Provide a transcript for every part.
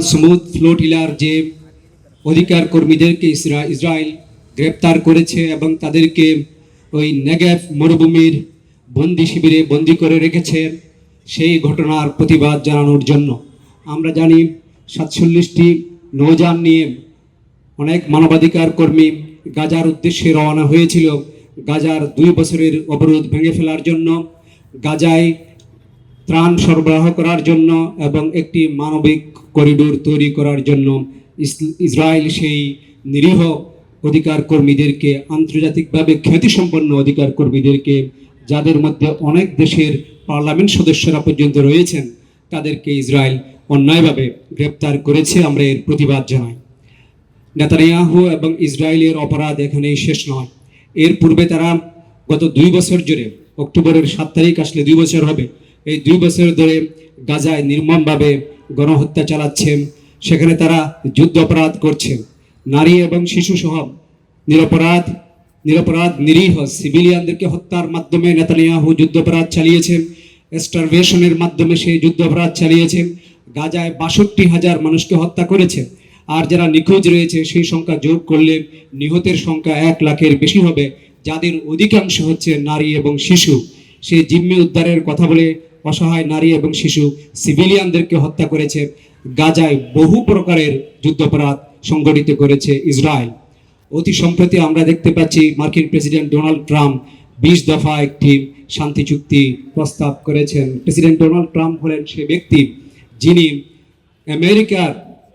Smooth ফ্লোটিলার যে অধিকার কর্মীদেরকে ইসরা- ইসরায়েল গ্রেপ্তার করেছে এবং তাদেরকে ওই নেগেভ মরুভূমির বন্দি শিবিরে বন্দি করে রেখেছে, সেই ঘটনার প্রতিবাদ জানানোর জন্য। আমরা জানি সাতচল্লিশটি নৌযান নিয়ে অনেক মানবাধিকার কর্মী গাজার উদ্দেশ্যে রওনা হয়েছিল। গাজার দুই বছরের অবরোধ ভেঙে ফেলার জন্য গাজায় ত্রাণ সরবরাহ করার জন্য এবং একটি মানবিক করিডোর তৈরি করার জন্য ইসরায়েল সেই নিরীহ অধিকার কর্মীদেরকে, আন্তর্জাতিকভাবে খ্যাতিসম্পন্ন অধিকার কর্মীদেরকে, যাদের মধ্যে অনেক দেশের পার্লামেন্ট সদস্যরা পর্যন্ত রয়েছেন, তাদেরকে ইসরায়েল অন্যায়ভাবে গ্রেপ্তার করেছে আমরা এর প্রতিবাদ জানাই। নেতানিয়াহু এবং ইসরায়েলের অপরাধ এখানেই শেষ নয়। এর পূর্বে তারা গত দুই বছর জুড়ে, অক্টোবরের সাত তারিখ আসলে দুই বছর হবে এই দুই বছর ধরে গাজায় নির্মমভাবে গণহত্যা চালাচ্ছেন। সেখানে তারা যুদ্ধ অপরাধ করছে নারী এবং শিশু সহ নিরপরাধ নিরপরাধ, নিরীহ সিভিলিয়ানদেরকে হত্যার মাধ্যমে নেতানিয়াহু যুদ্ধাপরাধ চালিয়েছেন। স্টারভেশনের মাধ্যমে সে যুদ্ধাপরাধ চালিয়েছেন। গাজায় বাষট্টি হাজার মানুষকে হত্যা করেছে আর যারা নিখোঁজ রয়েছে, সেই সংখ্যা যোগ করলে নিহতের সংখ্যা এক লাখের বেশি হবে। যাদের অধিকাংশ হচ্ছে নারী এবং শিশু। সে জিম্মি উদ্ধারের কথা বলে অসহায় নারী এবং শিশু সিভিলিয়ানদেরকে হত্যা করেছে। গাজায় বহু প্রকারের যুদ্ধাপরাধ সংগঠিত করেছে ইসরায়েল। অতি সম্প্রতি আমরা দেখতে পাচ্ছি মার্কিন প্রেসিডেন্ট ডোনাল্ড ট্রাম্প বিশ দফা একটি শান্তি চুক্তি প্রস্তাব করেছেন। প্রেসিডেন্ট ডোনাল্ড ট্রাম্প হলেন সে ব্যক্তি যিনি আমেরিকার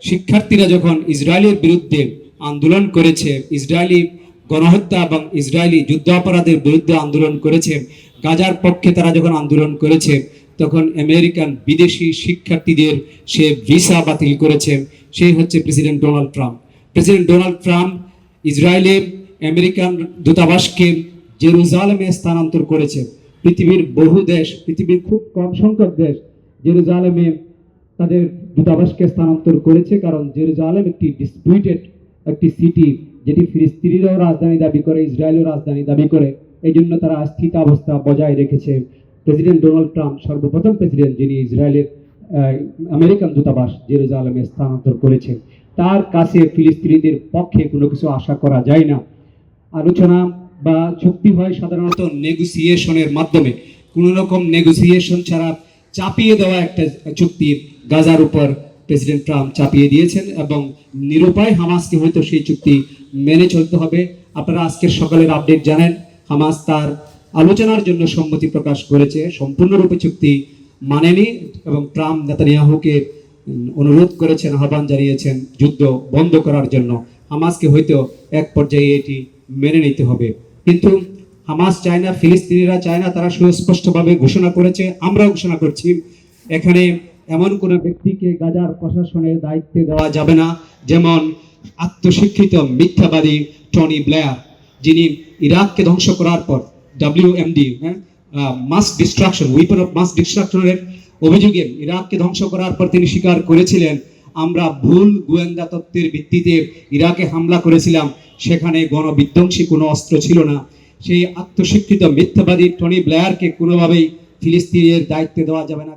শিক্ষার্থীরা যখন ইসরায়েলের বিরুদ্ধে আন্দোলন করেছে, ইসরায়েলি গণহত্যা এবং ইসরায়েলি যুদ্ধাপরাধের বিরুদ্ধে আন্দোলন করেছে, গাজার পক্ষে তারা যখন আন্দোলন করেছে তখন আমেরিকান বিদেশি শিক্ষার্থীদের সে ভিসা বাতিল করেছে। সেই হচ্ছে president Donald Trump. President Donald Trump ইসরায়েলে আমেরিকান দূতাবাসকে জেরুজালেমে স্থানান্তর করেছে। পৃথিবীর বহু দেশ, পৃথিবীর খুব কম সংখ্যক দেশ জেরুজালেমে তাদের দূতাবাসকে স্থানান্তর করেছে কারণ জেরুজালেম একটি ডিসপিউটেড একটি সিটি যেটি ফিলিস্তিনিরাও রাজধানী দাবি করে, ইসরায়েলও রাজধানী দাবি করে। এই জন্য তারা স্থিতাবস্থা বজায় রেখেছে। প্রেসিডেন্ট ডোনাল্ড ট্রাম্প সর্বপ্রথম প্রেসিডেন্ট যিনি ইসরায়েলের আমেরিকান দূতাবাস জেরুজালেমে স্থানান্তর করেছেন, তার কাছে ফিলিস্তিনিদের পক্ষে কোনো কিছু আশা করা যায় না। আলোচনা বা চুক্তি হয় সাধারণত নেগোসিয়েশনের মাধ্যমে। কোনো রকম নেগোসিয়েশন ছাড়া চাপিয়ে দেওয়া একটা চুক্তি গাজার উপর প্রেসিডেন্ট ট্রাম্প চাপিয়ে দিয়েছেন এবং নিরুপায় হামাসকে হয়তো সেই চুক্তি মেনে চলতে হবে। আপনারা আজকের সকালের আপডেট জানেন, হামাস তার আলোচনার জন্য সম্মতি প্রকাশ করেছে। সম্পূর্ণরূপে চুক্তি মানেনি এবং ট্রাম্প নেতানিয়াহুকে অনুরোধ করেছেন, আহ্বান জানিয়েছেন যুদ্ধ বন্ধ করার জন্য। হামাসকে হয়তো এক পর্যায়ে এটি মেনে নিতে হবে। কিন্তু হামাস চায় না, ফিলিস্তিনিরা চায় না, তারা সুস্পষ্টভাবে ঘোষণা করেছে, আমরাও ঘোষণা করছি। এখানে এমন কোনো ব্যক্তিকে গাজার প্রশাসনের দায়িত্বে দেওয়া যাবে না, যেমন আত্মশিক্ষিত মিথ্যাবাদী টনি ব্লেয়ার, যিনি ইরাককে ধ্বংস করার পর ডাব্লিউএমডি হ্যাঁ? Mass destruction weapon of mass ডিস্ট্রাকশনের অভিযোগে ইরাককে ধ্বংস করার পর তিনি স্বীকার করেছিলেন, আমরা ভুল গোয়েন্দা তত্ত্বের ভিত্তিতে ইরাকে হামলা করেছিলাম, সেখানে গণবিধ্বংসী কোনো অস্ত্র ছিল না। সেই আত্মস্বীকৃত মিথ্যাবাদী টনি ব্লেয়ারকে কোনোভাবেই ফিলিস্তিনের দায়িত্ব দেওয়া যাবে না।